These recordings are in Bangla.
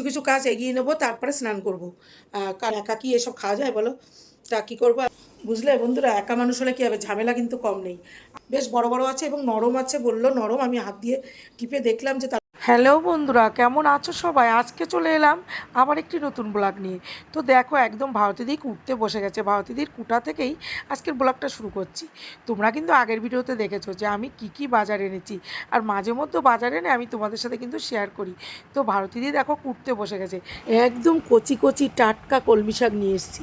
কিছু কিছু কাজ এগিয়ে নেব তারপরে স্নান করব। আহ, কার একা কি এসব খাওয়া যায় বলো? তা কী করব? বুঝলে বন্ধুরা একা মানুষ হলে কী হবে? ঝামেলা কিন্তু কম নেই। বেশ বড় বড় আছে এবং নরম আছে বলল। নরম আমি হাত দিয়ে টিপে দেখলাম যে তার হ্যালো বন্ধুরা, কেমন আছো সবাই? আজকে চলে এলাম আবার একটি নতুন ব্লগ নিয়ে। তো দেখো, একদম ভারতীদি কুটতে বসে গেছে। ভারতীদির কুটা থেকেই আজকের ব্লগটা শুরু করছি। তোমরা কিন্তু আগের ভিডিওতে দেখেছ যে আমি কি কি বাজার এনেছি। আর মাঝে মধ্যে বাজার এনে আমি তোমাদের সাথে কিন্তু শেয়ার করি। তো ভারতীদি দেখো কুটতে বসে গেছে। একদম কচি কচি টাটকা কলমি শাক নিয়ে এসেছি।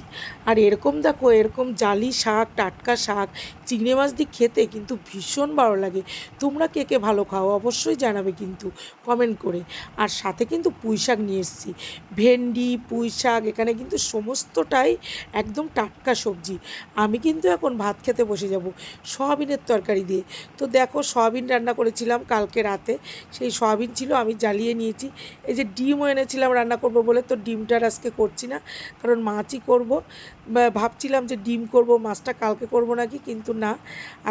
আর এরকম দেখো, এরকম জালি শাক, টাটকা শাক, চিংড়ি মাছ দিয়ে খেতে কিন্তু ভীষণ ভালো লাগে। তোমরা কে কে ভালো খাও অবশ্যই জানাবে কিন্তু। কমেন্ট করে। আর সাথে কিন্তু পুঁই শাক নিয়ে এসেছি। ভেন্ডি পুঁই শাক এখানে কিন্তু সমস্তটাই একদম টাটকা সবজি। আমি কিন্তু এখন ভাত খেতে বসে যাব সয়াবিনের তরকারি দিয়ে। তো দেখো সয়াবিন রান্না করেছিলাম কালকে রাতে। সেই সয়াবিন ছিল আমি জ্বালিয়ে নিয়েছি। এই যে ডিমও এনেছিলাম রান্না করব বলে তো ডিমটার আজকে করছি না। কারণ মাছই করব। ভাবছিলাম যে ডিম করব, মাছটা কালকে করব নাকি? কিন্তু না,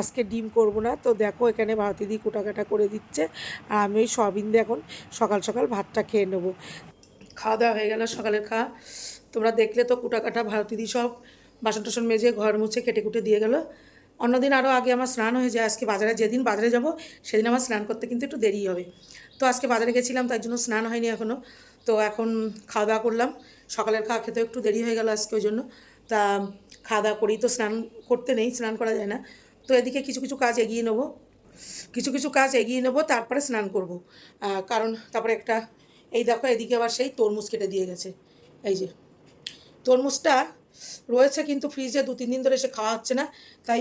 আজকে ডিম করব না। তো দেখো এখানে ভারতীদি কুটাকাটা করে দিচ্ছে। আর আমি ওই সয়াবিন দিয়ে এখন সকাল সকাল ভাতটা খেয়ে নেব। খাওয়া দাওয়া হয়ে গেল সকালের খাওয়া। তোমরা দেখলে তো কুটাকাটা ভারতীদি সব বাসন টাসন মেজে ঘর মুছে কেটে কুটে দিয়ে গেল। অন্যদিন আরও আগে আমার স্নান হয়ে যায়। আজকে বাজারে যেদিন বাজারে যাব, সেদিন আমার স্নান করতে কিন্তু একটু দেরি হবে। তো আজকে বাজারে গেছিলাম তার জন্য স্নান হয়নি এখনও তো এখন খাওয়া দাওয়া করলাম। সকালের খাওয়া খেতেও একটু দেরি হয়ে গেল আজকে, ওই জন্য। তা খাওয়া দাওয়া করেই তো স্নান করতে নেই, স্নান করা যায় না। তো এদিকে কিছু কিছু কাজ এগিয়ে নেব। কিছু কিছু কাজ এগিয়ে নেব, তারপরে স্নান করব। কারণ তারপরে একটা, এই দেখো এদিকে আবার সেই তরমুজ কেটে দিয়ে গেছে। এই যে, তরমুজটা রয়েছে কিন্তু ফ্রিজে, দু তিন দিন ধরে এসে খাওয়া হচ্ছে না। তাই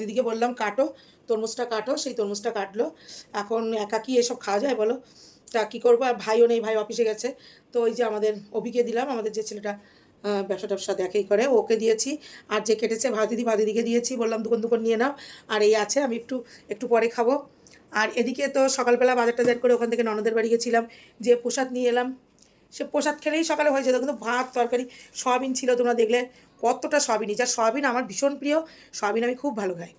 দিদিকে বললাম, কাটো, তরমুজটা কাটো। সেই তরমুজটা কাটলো। এখন একা কি এসব খাওয়া যায় বলো? তা কী করব? আর ভাইও নেই, ভাই অফিসে গেছে। তো ওই যে আমাদের অভিকে দিলাম, আমাদের যে ছেলেটা ব্যবসা ট্যাবসা দেখেই করে। ওকে দিয়েছি। আর যে কেটেছে ভাদিদি ভাদিদিকে দিয়েছি। বললাম, দুকন দুকন নিয়ে নাও। আর এই আছে, আমি একটু একটু পরে খাব। আর এদিকে তো সকালবেলা বাজার টাজার করে ওখান থেকে ননদের বাড়ি গেছিলাম। যে প্রসাদ নিয়ে এলাম, সে প্রসাদ খেলেই সকালে হয়ে যেত কিন্তু ভাত, তরকারি, সয়াবিন ছিল তোমরা দেখলে, কতটা সয়াবিনই। যা সয়াবিন আমার ভীষণ প্রিয়, সয়াবিন আমি খুব ভালো খাই।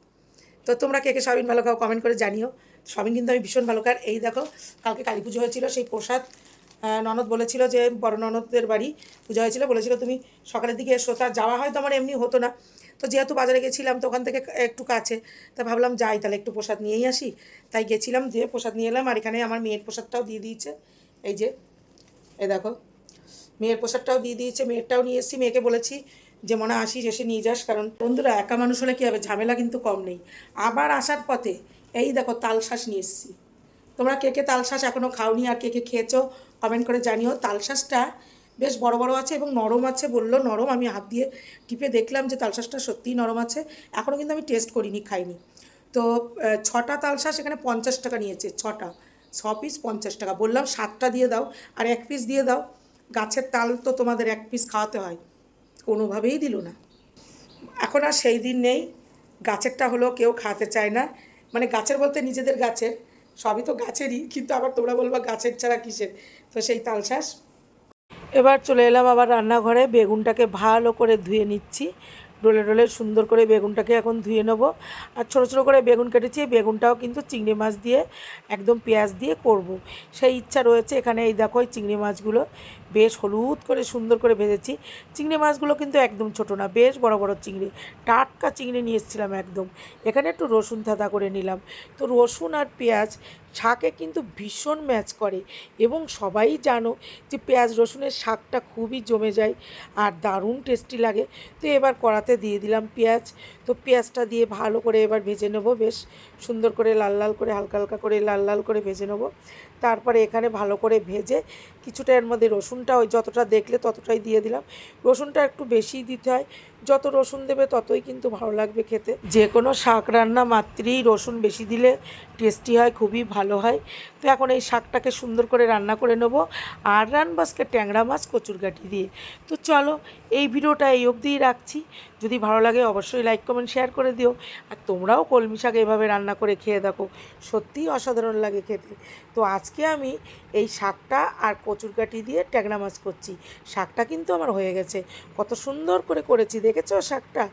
তো তোমরা কে কে সয়াবিন ভালো খাও কমেন্ট করে জানিও। সয়াবিন কিন্তু আমি ভীষণ ভালো খাই। এই দেখো, কালকে কালী পুজো হয়েছিল, সেই প্রসাদ ননদ বলেছিল যে, বড় ননদের বাড়ি পূজা হয়েছিল, বলেছিল তুমি সকালের দিকে এসো। তা যাওয়া হয়তো আমার এমনি হতো না। তো যেহেতু বাজারে গেছিলাম, তো ওখান থেকে একটু কাছে। তা ভাবলাম, যাই তাহলে একটু প্রসাদ নিয়েই আসি। তাই গেছিলাম দিয়ে প্রসাদ নিয়ে এলাম। আর এখানে আমার মেয়ের প্রসাদটাও দিয়ে দিয়েছে। এই যে, এই দেখো, মেয়ের প্রসাদটাও দিয়ে দিয়েছে। মেয়েরটাও নিয়ে এসেছি। মেয়েকে বলেছি যে, মনে, আসিস, এসে নিয়ে যাস। কারণ বন্ধুরা, একা মানুষ হলে কী হবে? ঝামেলা কিন্তু কম নেই। আবার আসার পথে, এই দেখো, তালশাঁস নিয়ে এসেছি। তোমরা কে কে তালশাঁস এখনও খাওনি? আর কে কে খেয়েছো? কমেন্ট করে জানিও। তালশাঁসটা বেশ বড় বড় আছে এবং নরম আছে বলল। নরম, আমি হাত দিয়ে টিপে দেখলাম যে তালশাঁসটা সত্যিই নরম আছে। এখনও কিন্তু আমি টেস্ট করিনি, খাইনি। তো ছটা তালশাঁস এখানে পঞ্চাশ টাকা নিয়েছে, ছটা। ছ পিস পঞ্চাশ টাকা। বললাম সাতটা দিয়ে দাও আর এক পিস দিয়ে দাও। গাছের তাল তো তোমাদের এক পিস খাওয়াতে হয়। কোনোভাবেই দিল না। এখন আর সেই দিন নেই। গাছেরটা হলো কেউ খাওয়াতে চায় না। মানে গাছের বলতে নিজেদের গাছের। সবই তো গাছেরই, কিন্তু আবার তোমরা বলব গাছের ছাড়া কিসের? তো সেই তালশাঁস। এবার চলে এলাম আবার রান্নাঘরে, বেগুনটাকে ভালো করে ধুয়ে নিচ্ছি। ডোলে ডোলে সুন্দর করে বেগুনটাকে এখন ধুয়ে নেব। আর ছোটো ছোটো করে বেগুন কেটেছি, বেগুনটাও কিন্তু চিংড়ি মাছ দিয়ে একদম পেঁয়াজ দিয়ে করব। সেই ইচ্ছা রয়েছে এখানে এই দেখো চিংড়ি মাছগুলো বেশ হলুদ করে সুন্দর করে ভেজেছি। চিংড়ি মাছগুলো কিন্তু একদম ছোটো না, বেশ বড় বড় চিংড়ি। টাটকা চিংড়ি নিয়ে এসেছিলাম একদম। এখানে একটু রসুন থাতা করে নিলাম। তো রসুন আর পেঁয়াজ শাকে কিন্তু ভীষণ ম্যাচ করে এবং সবাই জানো যে পেঁয়াজ রসুনের শাকটা খুবই জমে যায় আর দারুণ টেস্টি লাগে। তো এবার কড়াতে দিয়ে দিলাম পেঁয়াজ। তো পেঁয়াজটা দিয়ে ভালো করে এবার ভেজে নেব। বেশ সুন্দর করে লাল লাল করে, হালকা হালকা করে লাল লাল করে ভেজে নেব। তারপরে এখানে ভালো করে ভেজে কিছুটা এর মধ্যে রসুনটা ওই যতটা দেখলে ততটাই দিয়ে দিলাম। রসুনটা একটু বেশিই দিতে হয়। যত রসুন দেবে ততই কিন্তু ভালো লাগবে খেতে। যে কোনো শাক রান্না মাত্রেই রসুন বেশি দিলে টেস্টি হয়, খুবই ভালো হয়। তো এখন এই শাকটাকে সুন্দর করে রান্না করে নেব। আর রানবো আজকে ট্যাংরা মাছ কচুরগাঠি দিয়ে। তো চলো এই ভিডিওটা এই অবধিই রাখছি। যদি ভালো লাগে অবশ্যই লাইক, কমেন্ট, শেয়ার করে দিও। আর তোমরাও কলমি শাক এভাবে রান্না রান্না করে খেয়ে দেখো। সত্যিই অসাধারণ লাগে খেতে। তো আজকে আমি এই শাকটা আর কচুরকাঠি দিয়ে ট্যাংরা মাছ করছি। শাকটা কিন্তু আমার হয়ে গেছে। কত সুন্দর করে করেছি, দেখেছ শাকটা?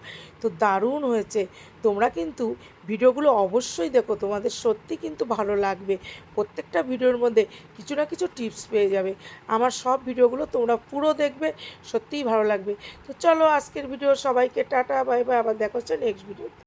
তো দারুণ হয়েছে। তোমরা কিন্তু ভিডিওগুলো অবশ্যই দেখো, তোমাদের সত্যি কিন্তু ভালো লাগবে। প্রত্যেকটা ভিডিওর মধ্যে কিছু না কিছু টিপস পেয়ে যাবে। আমার সব ভিডিওগুলো তোমরা পুরো দেখবে, সত্যিই ভালো লাগবে। তো চলো আজকের ভিডিও সবাইকে, টাটা, বাই বাই, আবার দেখো হচ্ছে নেক্সট ভিডিও